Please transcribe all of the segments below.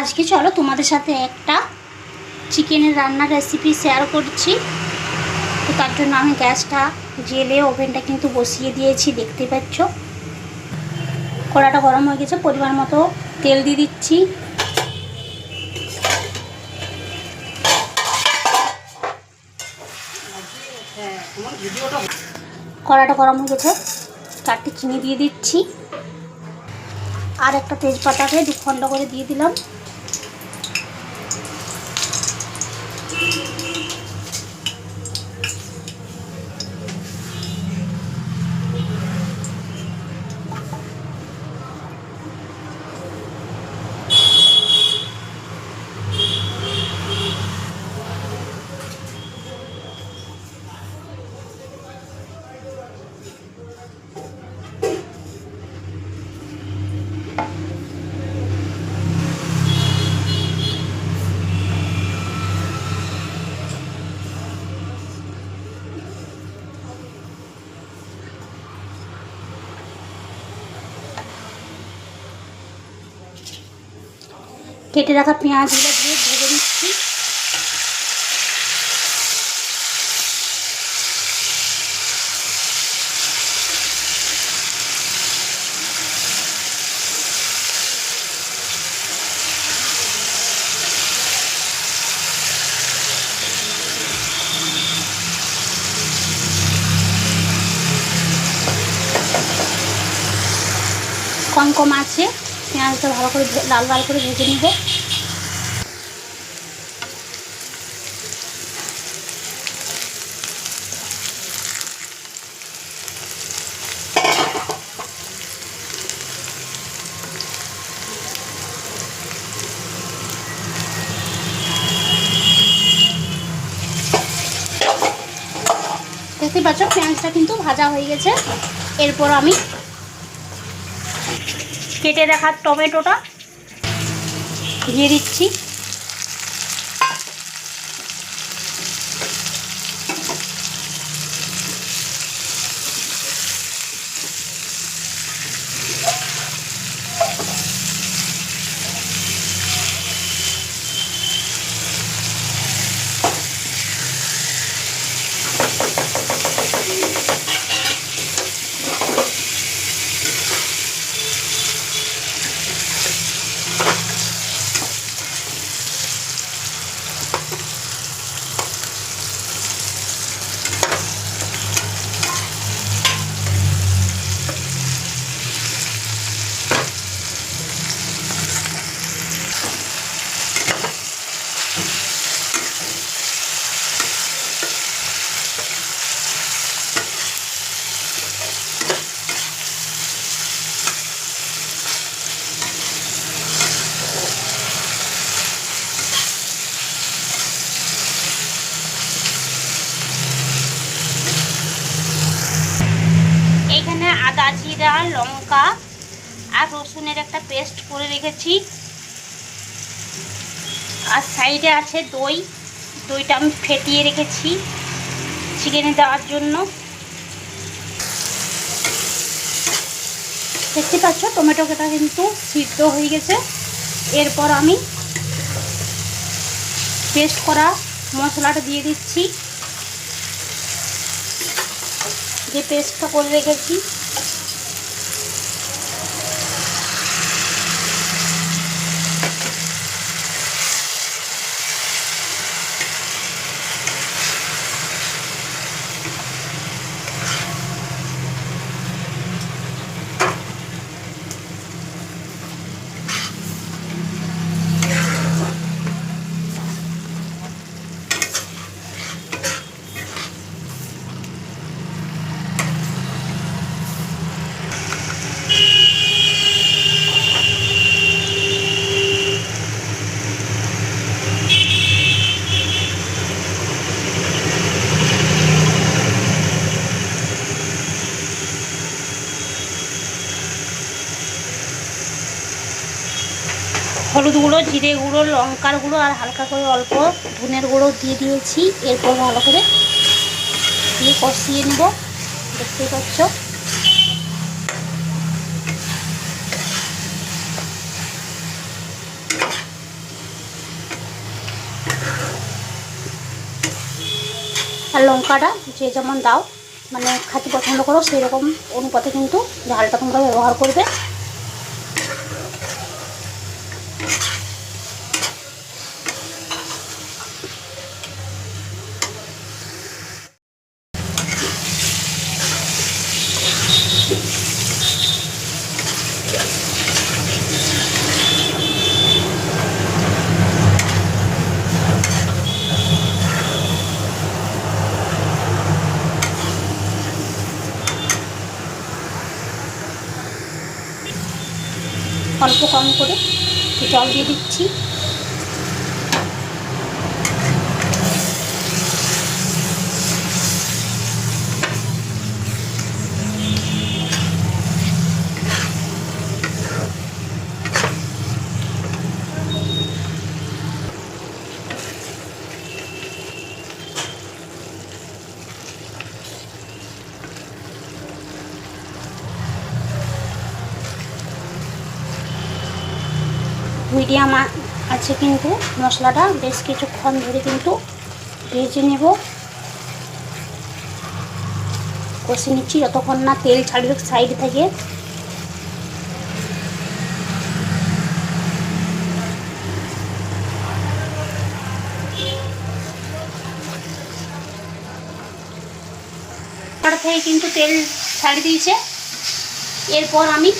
আজকে চলো তোমাদের সাথে একটা চিকেনের রান্নার রেসিপি শেয়ার করছি। তো তার জন্য আমি গ্যাসটা জেলে ওভেনটা কিন্তু বসিয়ে দিয়েছি, দেখতে পাচ্ছ। কড়াটা গরম হয়ে গেছে, পরিমাণ মতো তেল দিয়ে দিচ্ছি। কড়াটা গরম হয়ে গেছে, চারটে চিনি দিয়ে দিচ্ছি। আর একটা তেজপাতাকে দু খণ্ড করে দিয়ে দিলাম। কেটে রাখা পেঁয়াজগুলো দিয়ে ভেজে নিচ্ছি। কম কম আছে। পেঁয়াজটা ভালো করে লাল লাল করে ভেজে নিব। দেখতে পাচ্ছ, পেঁয়াজটা কিন্তু ভাজা হয়ে গেছে। এরপর আমি কেটে দেখা টমেটোটা দিয়ে দিচ্ছি এখানে আদা জিরা লঙ্কা আর রসুনের একটা পেস্ট করে রেখেছি। আর সাইডে আছে দই। দইটা আমি ফেটিয়ে রেখেছি চিকেনে দেওয়ার জন্য। দেখতে পাচ্ছ টমেটোটা কিন্তু সিদ্ধ হয়ে গেছে। এরপর আমি পেস্ট করা মশলাটা দিয়ে দিচ্ছি। যে পেস্টটা করে রেখেছি। জিরে গুঁড়ো, লঙ্কার গুঁড়ো আর হালকা করে অল্প ধুনের গুঁড়ো দিয়ে দিয়েছি। এরপর ভালো করে দিয়ে কষিয়ে নেব। দেখতে পাচ্ছ? আর লঙ্কাটা যে যেমন দাও মানে খাতি পছন্দ করো সেই রকম অনুপাতে কিন্তু ঝালটা তোমরা ব্যবহার করবে। অল্প কম করে জল দিয়ে দিচ্ছি। মিডিয়াম আছে কিন্তু মশলাটা, বেশ কিছুক্ষণ ধরে কিন্তু ভেজে নেব। কষে নিচ্ছি, যতক্ষণ না তেল ছাড়বে সাইড থেকে। থেকে কিন্তু তেল ছাড়ি দিয়েছে। এরপর আমি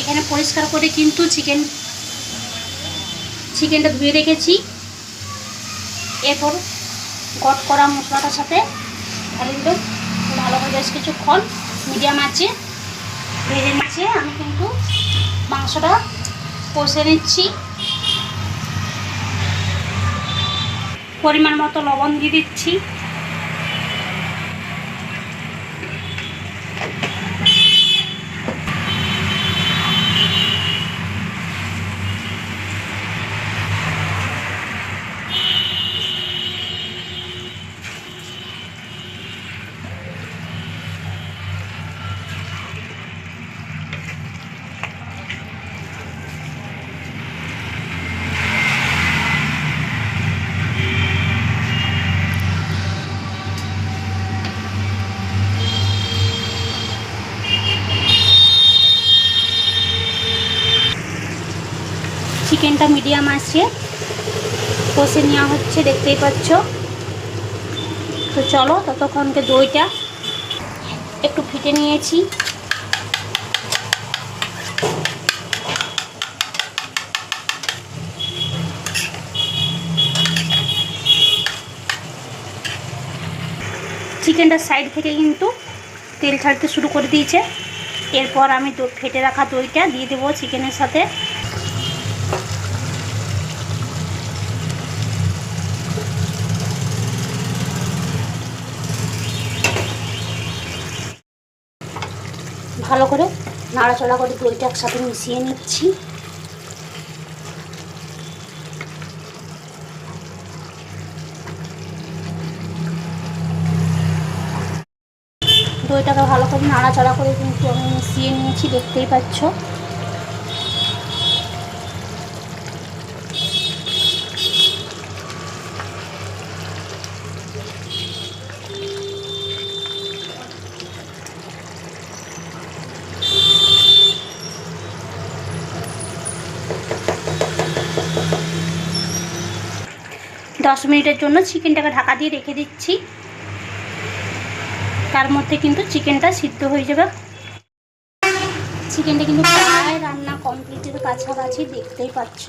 এখানে পরিষ্কার করে কিন্তু চিকেন চিকেনটা ধুয়ে রেখেছি। এরপর গট করা মশলাটার সাথে ঢালে দিল ভালো করে বেশ কিছুক্ষণ মিডিয়াম আছে ভেজে নিচ্ছে আমি কিন্তু মাংসটা কষে নিচ্ছি। পরিমাণ মতো লবণ দিয়ে দিচ্ছি। চিকেনটা মিডিয়াম আছে। কষে নেওয়া হচ্ছে, দেখতেই পাচ্ছ। তো চলো ততক্ষণকে দইটা একটু ফিটে নিয়েছি। চিকেনটার সাইড থেকে কিন্তু তেল ছাড়তে শুরু করে দিয়েছে। এরপর আমি ফেটে রাখা দইটা দিয়ে দেবো চিকেনের সাথে। ভালো করে নাড়াচড়া করে দইটা একসাথে মিশিয়ে নিচ্ছি। দইটাকে ভালো করে নাড়াচড়া করে কিন্তু আমি মিশিয়ে নিয়েছি, দেখতেই পাচ্ছ। দশ মিনিটের জন্য চিকেনটাকে ঢাকা দিয়ে রেখে দিচ্ছি। তার মধ্যে কিন্তু চিকেনটা সিদ্ধ হয়ে যাবে। চিকেনটা কিন্তু প্রায় রান্না কমপ্লিটের কাছাকাছি দেখতেই পাচ্ছ।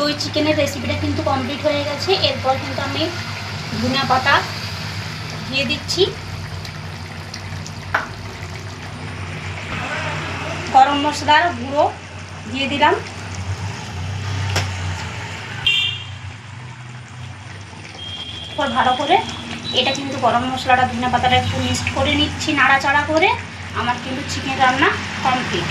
দই চিকেনের রেসিপিটা কিন্তু কমপ্লিট হয়ে গেছে। এরপর কিন্তু আমি ধনিয়া পাতা দিয়ে দিচ্ছি। গরম মশলার গুঁড়ো দিয়ে দিলাম। ভালো করে এটা কিন্তু গরম মশলাটা ধনে পাতাটা একটু মিক্সড করে নিচ্ছি, নাড়াচাড়া করে। আমার কিন্তু চিকেন রান্না কমপ্লিট